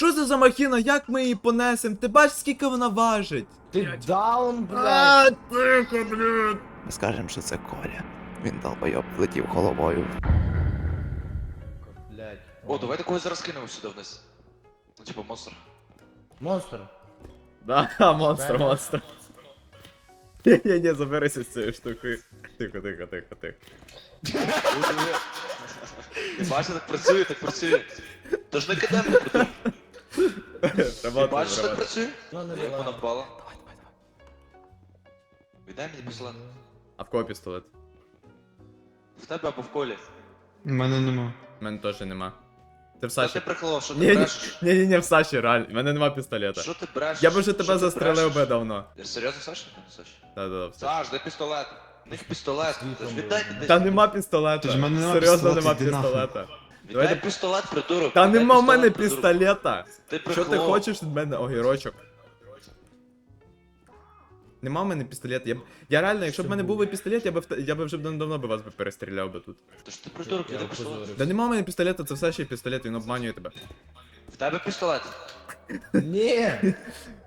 Що це за махіна? Як ми її понесем? Ти бачиш, скільки вона важить? Ти даун, блядь. А, тихо, блядь. Ми скажемо, що це Коля. Він долбойоб влетів головою. Блядь. О, давайте когось зараз кинемо сюди вниз. Ну, типу, монстр. Монстр. Да, монстр, монстр. Ні, ні, ні, заберися з цією штукою. Тихо, тихо, тихо, тихо. Ти бачиш, так працює, так працює. Тож не кидай бачиш, так працює? Ну Як вона впала? Віддай мені пістолет. А в кого пістолет? В тебе або в колі. У мене нема. У мене теж нема. Ти в Та ти Саші. що ти ні, брешеш? ні, ні, ні, в Саші, реально. У мене нема пістолета. Що ти брешеш? Я би вже Що тебе ти застрелив би давно. Я серйозно, Саша? Саш? Да, да, да, все. Саш, де пістолет? В них пістолет. Віддайте десь. Та нема пістолета. Тож в мене нема Серйозно пістолета, нема йди нахуй. пістолета. Віддай Давайте- пістолет, придурок. Та Віддай нема в мене придурок. пістолета. Ти Що ти хочеш від мене, огірочок? Нема в мене пістолета. Я, б- я реально, якщо б в мене був би пістолет, я би я би вже б давно би вас би перестріляв би тут. Тож ти придурок, Я віддай пістолет. опозорив. Да нема в мене пістолета, це все ще пістолет, він обманює тебе. В тебе пістолет. Ні.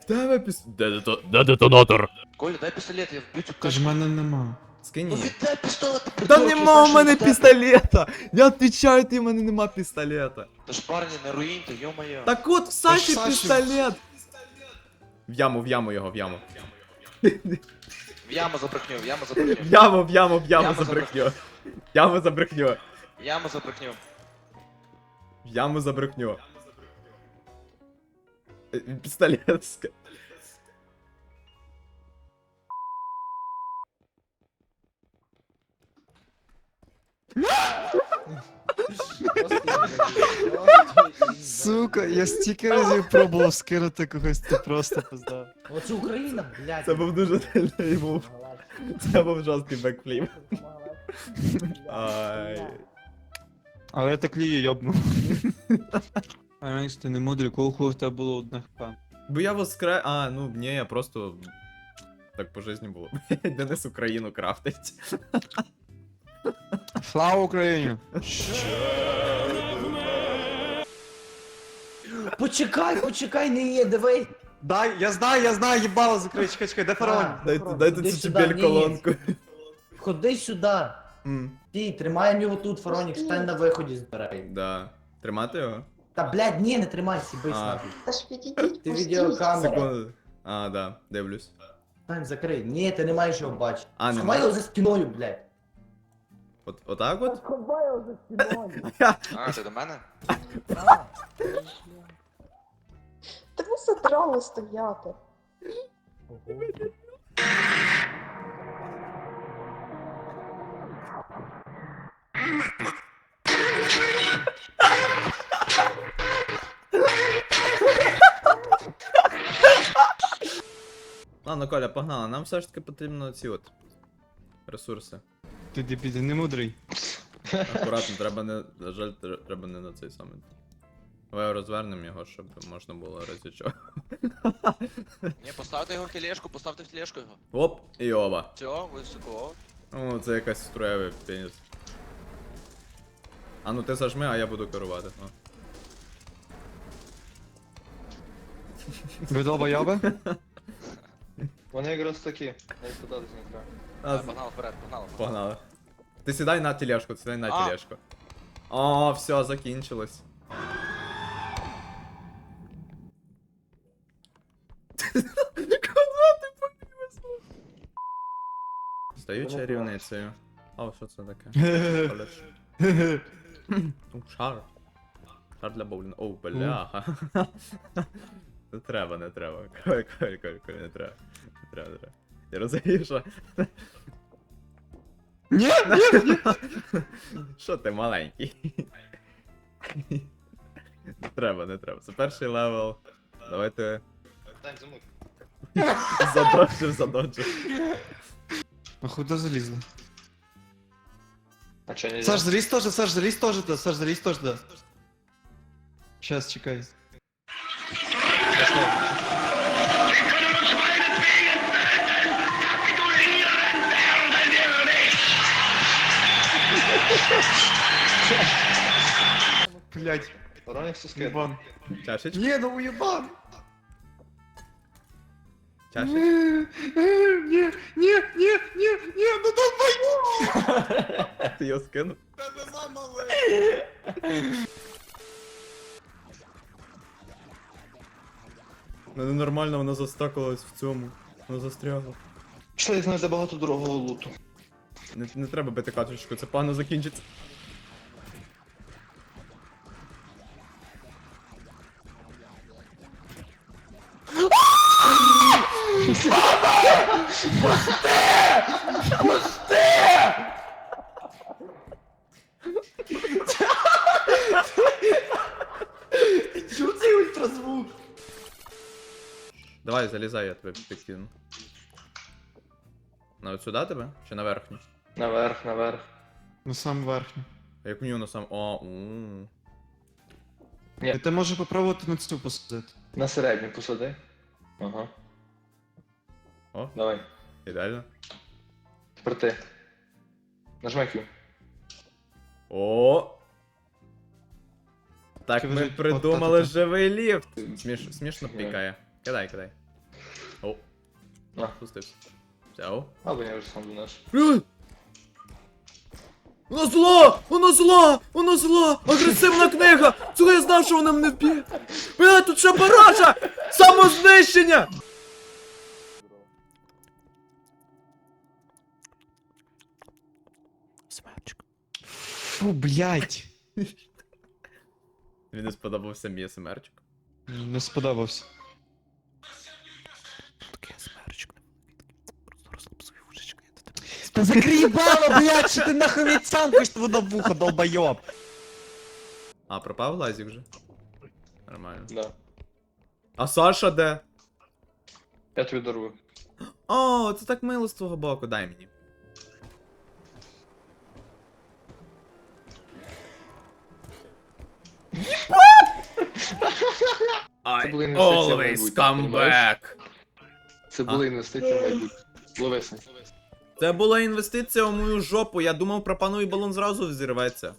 В тебе пістолет. Де, дето... Де детонатор? Коля, дай пістолет, я вб'ю цю в качку. мене нема. Скинь Ну її. пістолет, Та нема що мене пістолета! Я відвічаю, ти в мене нема пістолета. Тож парні, не руїньте, йо-моє. Так от в Саші Саші- пістолет! В яму, в яму його, в яму. В яму забрехню, в яму забрехню. В яму, в яму, в яму Яму забрехню. В яму забрехню. В яму забрехню. В яму забрехню. Е, Пістолет. ска- Сука, я стільки разів пробував скинути когось, ти просто пизда. Оце Україна, блядь. Це був дуже сильний був. Це був жорсткий бекфліп. Ай. Але я так лію йобну. А раніше ти не мудрий, кого хуй в тебе було одне хп. Бо я воскре. А, ну ні, я просто. Так по житті було. Денис Україну крафтить. Слава Україні! Почекай, почекай, не є, диви. Дай, я знаю, я знаю, їбало закрий, чекай, чекай, де фараон? Дайте, Іди дайте цю сюди, ні, колонку. Ходи сюди. М, Ти, тримаємо його тут, Фаронік, стань на виході збирай. Да. Тримати його? Та, блядь, ні, не тримай, сібись А. нахуй. Та ж підійдіть, Ти пустіть. відеокамера. Секунду. А, да, дивлюсь. Стань, закрий. Ні, ти не маєш його бачити. А, не Сховай маєш? його за стіною, блядь. От, отак от? За стіною. А, ти до мене? Та ви задрали стояти. Ладно, Коля, погнали. Нам все ж таки потрібно ці от ресурси. Ти дебіль, не мудрий. Акуратно, треба не. На жаль, тр- треба не на цей самий. Давай розвернемо його, щоб можна було разі чого. Ні, поставте його в тележку, поставте в тележку його. Оп, і оба. Все, високо. О, це якась строєвий пеніс. А ну ти зажми, а я буду керувати. О. Ви долбойоби? Вони якраз такі, як туди десь не треба. А, Погнали вперед, погнали. Погнали. Ти сідай на тележку, сідай на А. тележку. О, все, закінчилось. Куди ти подивився? Стаю чарівницею. О, що це таке? Ну, шар. Шар для боулінга. О, бляха. Не треба, не треба. Коль, коль, коль, коль, не треба. Не треба, не треба. Я розумію, що. Ні, Що ти маленький? Не треба, не треба. Це перший левел. Давайте Тань, замут. задоджив, задоджив. А залізли? А чо не Саш, залізь теж, Саш, залізь теж, да, Саш, залізь теж, да. Щас, чекай. Блять, єбан. Чашечка? Ні, ну уєбан! Чашечка? Ні, ні, ні, ні, ні, ні, ну давай! Ти його скинув? Ну ненормально, вона застакалась в цьому. Вона застрягла. Пішли знайти багато дорогого луту. Не, не треба бити каточку, це погано закінчиться. Що цей ультразвук? Давай, залізай, я тебе підкину. На от сюди тебе? Чи на верхню? Наверх, наверх. Ну сам верхній. А як мені на сам. О, у. Ні. І ти можеш попробувати на цю посадити. На середню посади. Ага. О, Давай. ідеально. Тепер ти. Нажми Q. О! Так Чи ми вже придумали живий ліфт. Сміш, смішно пікає. Кидай, кидай. О, А. спустився. Взяв. Або я вже сам до нас. Ей! Вона зла! Вона зла! Вона! Агресивна книга! Цього я знав, що вона мене вб'є! Бля, тут ще баража! Самознищення! Смерчик. Фу, блять. Він не сподобався мій СМРчик. Не сподобався. Такий смерчик. Просто розслаб свої вушечки, я до тебе. Бало, блять, що ти нахуй від сам хочеш воно вухо, долбойоб. А, пропав лазік вже? Нормально. Да. А Саша де? Я тобі дарую. О, це так мило з твого боку, дай мені. I були інвестиції в always майбутнє, come понімаєш? back. Це були інвестиції в майбутнє. Це була інвестиція у мою жопу, я думав пропаную балон зразу взірветься.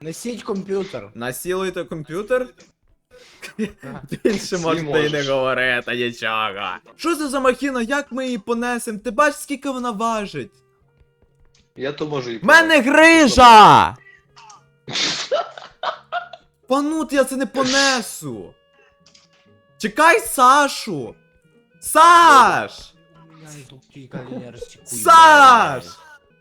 Несіть комп'ютер. Насілуйте комп'ютер? Більше можете і не говорити нічого. Що це за махіна? Як ми її понесем? Ти бачиш, скільки вона важить? Я то можу її В мене грижа! Панут, я це не понесу. Чекай Сашу! Саш! Саш!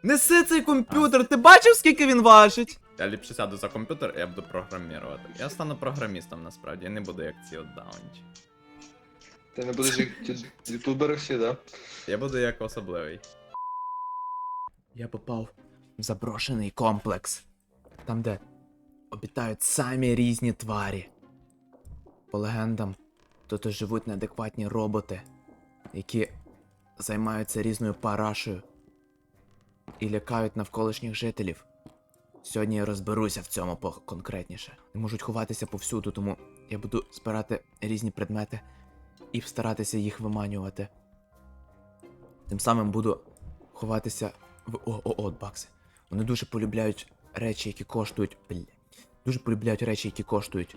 Неси цей комп'ютер, ти бачив, скільки він важить? Я ліпше сяду за комп'ютер, і я буду програмувати. Я стану програмістом насправді, я не буду як ці от даунчі. Ти не будеш як ютубери всі, да? Я буду як особливий. Я попав в заброшений комплекс. Там, де обітають самі різні тварі. По легендам, тут живуть неадекватні роботи, які займаються різною парашею і лякають навколишніх жителів. Сьогодні я розберуся в цьому конкретніше. Вони можуть ховатися повсюду, тому я буду збирати різні предмети і старатися їх виманювати. Тим самим буду ховатися в. О, о, бакси. Вони дуже полюбляють речі, які коштують. Бля. Дуже полюбляють речі, які коштують.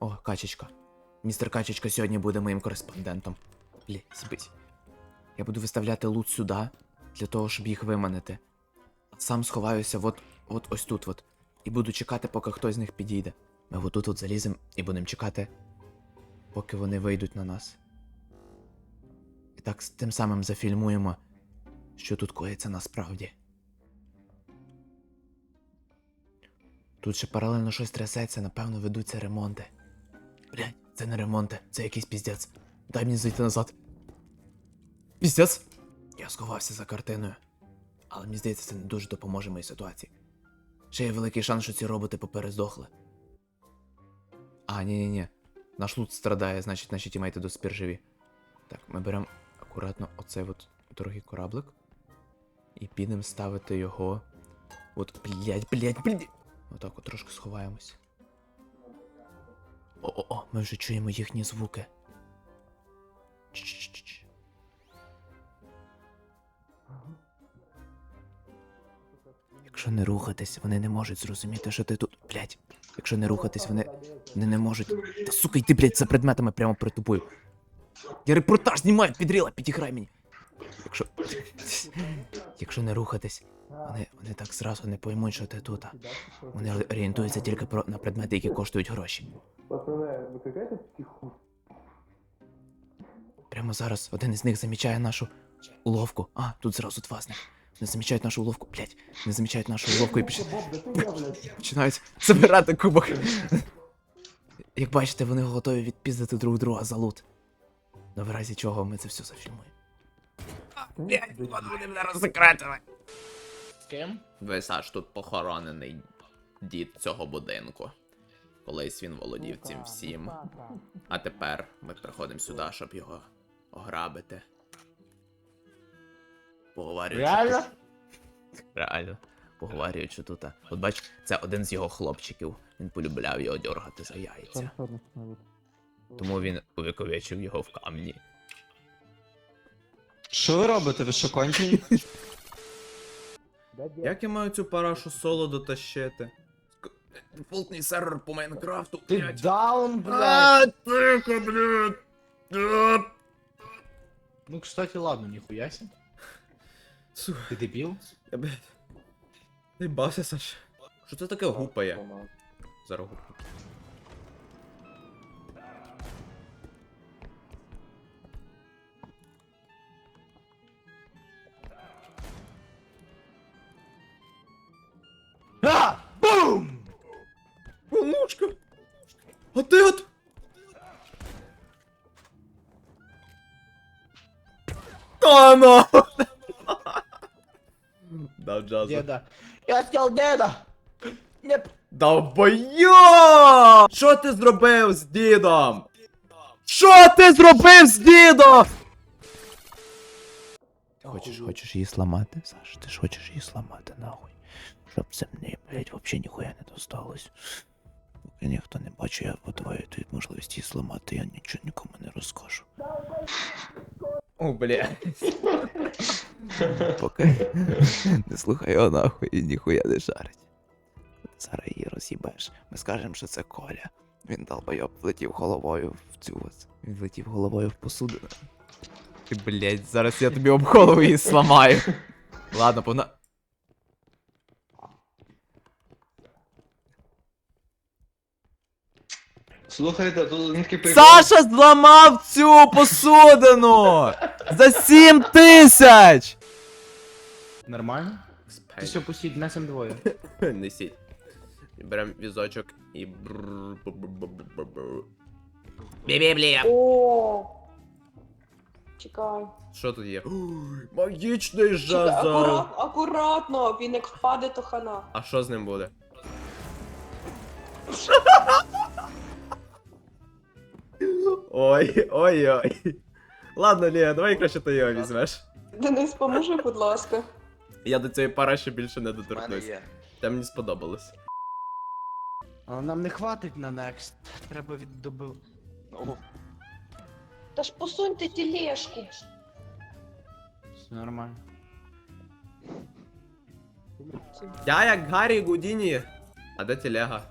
О, качечка. Містер Качечка сьогодні буде моїм кореспондентом. Блі, зібись. Я буду виставляти лут сюди, для того, щоб їх виманити. Сам сховаюся от, от ось тут от. І буду чекати, поки хтось з них підійде. Ми отут от залізем і будемо чекати, поки вони вийдуть на нас. І так тим самим зафільмуємо, що тут коїться насправді. Тут ще паралельно щось трясеться, напевно, ведуться ремонти. Блять, це не ремонти, це якийсь піздець. Дай мені зайти назад. Піздець! Я сховався за картиною. Але мені здається, це не дуже допоможе моїй ситуації. Ще є великий шанс, що ці роботи поперездохли. А, ні-ні-ні. Наш лут страдає, значить наші тімейти до живі. Так, ми беремо акуратно оцей от дорогий кораблик. І підемо ставити його. От, блять, блять, блять. Отак от трошки сховаємось. О-о-о, ми вже чуємо їхні звуки. Чш-чш-чш. Якщо не рухатись, вони не можуть зрозуміти, що ти тут. Блять. Якщо не рухатись, вони. Вони не можуть. Та сука, йди, блять, за предметами прямо перед тобою. Я репортаж знімаю, підріла, підіграй мені. Якщо. Якщо не рухатись, вони, вони так зразу не поймуть, що ти тут. Вони орієнтуються тільки про, на предмети, які коштують гроші. Прямо зараз один із них замічає нашу уловку. А, тут зразу два з них. Не замічають нашу уловку. Блять, не замічають нашу уловку і поч- починають забирати кубок. Як бачите, вони готові відпіздити друг друга за лут. Но в разі чого ми це все зафільмуємо. Блять, вони мене розсекретили. З ким? Весь аж тут похоронений дід цього будинку. Колись він володів цим всім. А тепер ми приходимо сюди, щоб його ограбити. Поговорюючи. Реально? Реально. Поговорюючи тут. От бач, це один з його хлопчиків. Він полюбляв його дергати за яйця. Тому він увіковечив його в камні. Що ви робите? Ви що кончені? Як я маю цю парашу соло дотащити? Дефолтний сервер по Майнкрафту, Ти даун, блядь. А, тихо, блядь. Ну, кстати, ладно, ніхуя себе. Сука, Ти дебіл? я, блядь. Ти бався, Саш. Що це таке гупає? Зараз гупну. А! Бум! Онучка! А ти от? Та ну! Дав джазу. Деда. Я хотел деда. Не п- Довбойо! Що ти зробив з дідом? Що ти зробив з дідом? Ти хочеш, хочеш її сломати, Саш? Ти ж хочеш її сломати, нахуй. Щоб це мені, блять, вообще ніхуя не досталось. Поки ніхто не бачить, я подаваю тобі можливість її сломати, я нічого нікому не розкажу. О, бля. Поки не слухай його нахуй і ніхуя не жарить. Зараз її роз'їбеш. Ми скажемо, що це Коля. Він долбойоб влетів головою в цю ось. Він влетів головою в посудину. Ти, блядь, зараз я тобі об голову її сламаю. Ладно, пона... Слухайте, тут один такий прикол. Саша зламав цю посудину! За 7 тисяч! Нормально? Ти все пустіть, несем двоє. Несіть. Берем візочок і. Бі-бі-блі. О. Чекай. Що тут є? Магічний Чекай, акурат, акуратно, він як впаде, то хана. А що з ним буде? Ой, ой, ой. Ладно, Лія, давай краще ти його візьмеш. Денис, поможи, будь ласка. Я до цієї параші більше не У мене доторкнусь. є. Та мені сподобалось. Але нам не хватить на next. Треба віддобив. Ну, Та ж посуньте тележку. Все нормально. Я як Гаррі Гудіні. А де телега?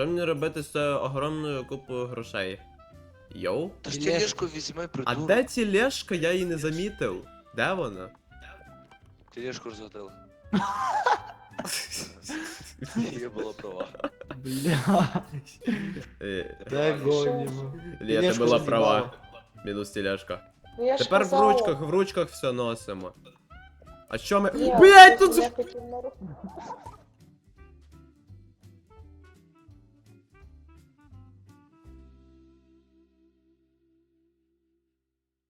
Що мені робити з цією огромною купою грошей? Йоу? Та ж Тележку. візьми, А придурок. де тележка, я її не замітив. Де вона? Тележку розгадали. Її було права. Бля. Е, Дай Що? гонимо. Лія, ти Тележку була права. Мінус тележка. Ну я ж Тепер в казала. ручках, в ручках все носимо. А що ми. Ні, Блять, тут. хотів на.